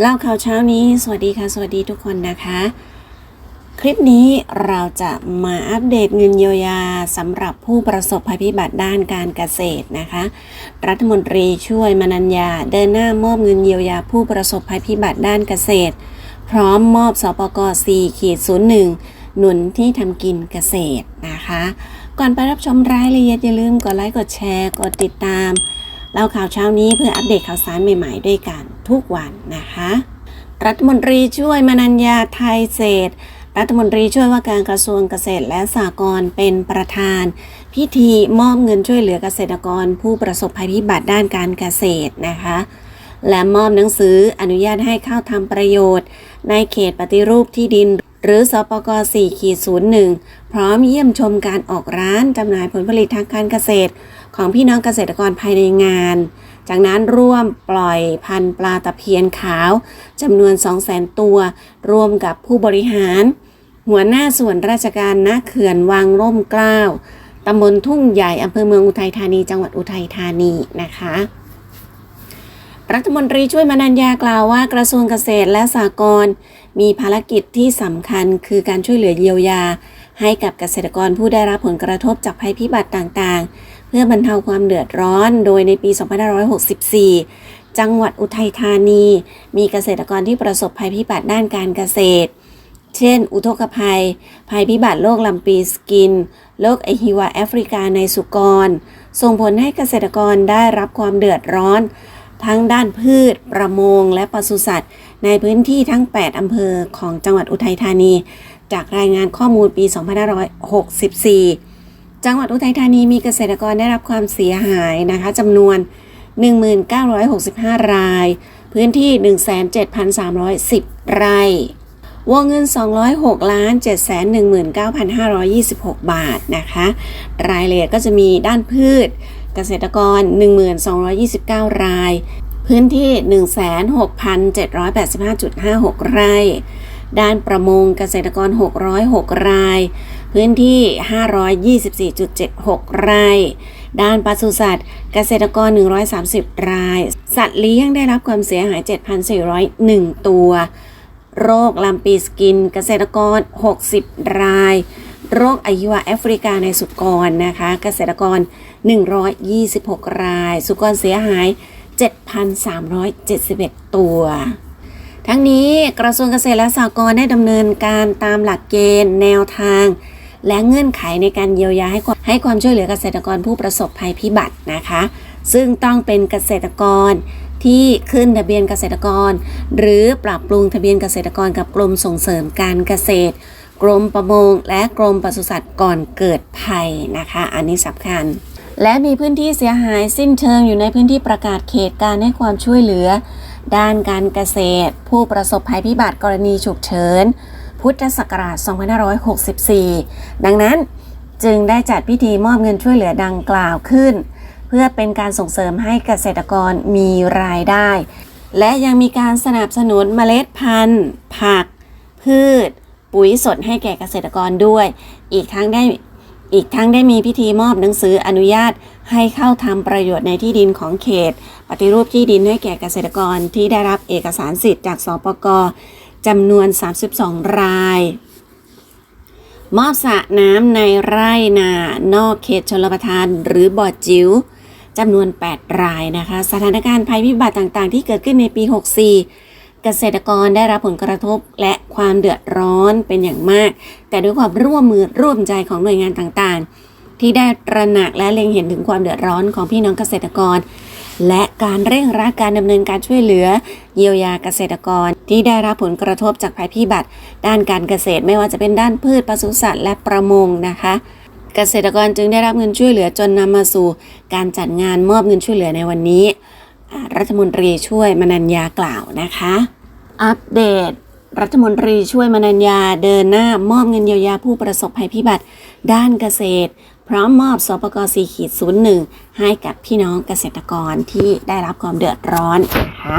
เล่าข่าวเช้านี้ สวัสดีค่ะ สวัสดีทุกคนนะคะ คลิปนี้เราจะมาอัปเดตเงินเยียวยาสำหรับผู้ประสบภัยพิบัติด้านการเกษตรนะคะ รัฐมนตรีช่วยมนัญญาเดินหน้ามอบเงินเยียวยาผู้ประสบภัยพิบัติด้านเกษตร พร้อมมอบสปก4ขีด01 หนุนที่ทำกินเกษตรนะคะ ก่อนไปรับชมรายละเอียดอย่าลืมกดไลค์กดแชร์กดติดตามเล่าข่าวเช้านี้เพื่ออัปเดตข่าวสารใหม่ ๆ ด้วยกัน ทุกวันนะคะ รัฐมนตรีช่วยมนัญญาไทยเศษ รัฐมนตรีช่วยว่าการกระทรวงเกษตรและสหกรณ์เป็นประธาน พิธีมอบเงินช่วยเหลือเกษตรกรผู้ประสบภัยพิบัติด้านการเกษตรนะคะ และมอบหนังสืออนุญาตให้เข้าทำประโยชน์ ในเขตปฏิรูปที่ดิน หรือสปก4ขีด01 พร้อมเยี่ยมชมการออกร้านจำหน่ายผลผลิตทางการเกษตร ของพี่น้องเกษตรกรภายในงาน จากนั้นร่วมปล่อยพันธุ์ปลาตะเพียนขาวจำนวน 200,000 ตัว ร่วมกับผู้บริหาร หัวหน้าส่วนราชการณเขื่อนวังร่มเกล้าตำบลทุ่งใหญ่อำเภอเมืองอุทัยธานี จังหวัดอุทัยธานีนะคะ รัฐมนตรีช่วยมนัญญากล่าวว่ากระทรวงเกษตรและสหกรณ์มีภารกิจที่สำคัญคือการช่วยเหลือเยียวยา ให้กับเกษตรกรผู้ได้รับผลกระทบจากภัยพิบัติต่างๆ เพื่อบรรเทาความเดือดร้อน โดยในปี 2564 จังหวัดอุทัยธานี มีเกษตรกรที่ประสบภัยพิบัติด้านการเกษตร เช่น อุทกภัย ภัยพิบัติโรคลำปีสกิน โรคไอฮิวาแอฟริกาในสุกร ส่งผลให้เกษตรกรได้รับความเดือดร้อน ทั้งด้านพืช ประมง และปศุสัตว์ ในพื้นที่ทั้ง 8 อำเภอของจังหวัดอุทัยธานี จากรายงานข้อมูลปี 2564 จังหวัดอุทัยธานีมีเกษตรกรได้รับความเสียหายนะคะจำนวน 1965 ราย พื้นที่ 17,310 ไร่ วงเงิน 206ล้าน719,526 บาทนะคะ รายละเอียดก็จะมีด้านพืช เกษตรกร 1229 ราย พื้นที่ 16,785.56 ไร่ ด้านประมงเกษตรกร 606 ราย พื้นที่ 524.76 ไร่ ด้านปศุสัตว์ เกษตรกร 130 ราย สัตว์เลี้ยงได้รับความเสียหาย 7,401 ตัว โรคลำปีสกิน เกษตรกร 60 ราย โรคอายุวาแอฟริกาในสุกรนะคะ เกษตรกร 126 ราย สุกรเสียหาย 7,371 ตัว ทั้งนี้กระทรวงเกษตรและสหกรณ์ได้ดำเนินการตามหลักเกณฑ์ แนวทาง และเงื่อนไขในการเยียวยาให้ความให้ความช่วยเหลือเกษตรกรผู้ประสบภัยพิบัตินะคะ ซึ่งต้องเป็นเกษตรกรที่ขึ้นทะเบียนเกษตรกร หรือปรับปรุงทะเบียนเกษตรกรกับกรมส่งเสริมการเกษตร กรมประมงและกรมปศุสัตว์ก่อนเกิดภัยนะคะ อันนี้สำคัญ และมีพื้นที่เสียหายสิ้นเชิงอยู่ในพื้นที่ประกาศเขตการให้ความช่วยเหลือ ด้านการเกษตร ผู้ประสบภัยพิบัติกรณีฉุกเฉิน พุทธศักราช 2564 ดังนั้นจึงได้จัดพิธีมอบเงินช่วยเหลือดังกล่าวขึ้น เพื่อเป็นการส่งเสริมให้เกษตรกรมีรายได้ และยังมีการสนับสนุนเมล็ดพันธุ์ ผัก พืช ปุ๋ยสดให้แก่เกษตรกรด้วย อีกทั้งได้อีกทั้งได้มีพิธีมอบหนังสืออนุญาตให้เข้าทำประโยชน์ในที่ดินของเขต ปฏิรูปที่ดินให้แก่เกษตรกรที่ได้รับเอกสารสิทธิ์จากสปกจำนวน 32 ราย มอบสระน้ำในไร่นานอกเขตชลประทานหรือบ่อจิ๋วจำนวน 8 รายนะคะ สถานการณ์ภัยพิบัติต่างๆ ที่เกิดขึ้นในปี 64 เกษตรกรได้รับผลกระทบและความเดือดร้อนเป็นอย่างมาก แต่ด้วยความร่วมมือร่วมใจของหน่วยงานต่างๆ ที่ได้ตระหนักและเล็งเห็นถึงความเดือดร้อนของพี่น้องเกษตรกร และการเร่งรัดการดำเนินการช่วยเหลือ เยียวยาเกษตรกรที่ได้รับผลกระทบจากภัยพิบัติ ด้านการเกษตรไม่ว่าจะเป็นด้านพืชปศุสัตว์และประมงนะคะเกษตรกรจึงได้รับเงินช่วยเหลือจนนำมาสู่การจัดงานมอบเงินช่วยเหลือในวันนี้ รัฐมนตรีช่วยมนัญญากล่าวนะคะ อัปเดต รัฐมนตรีช่วยมนัญญาเดินหน้ามอบเงินเยียวยาผู้ประสบภัยพิบัติ ด้านเกษตร พร้อมมอบสปก4ขีด01 ให้กับพี่น้องเกษตรกรที่ได้รับความเดือดร้อนนะคะ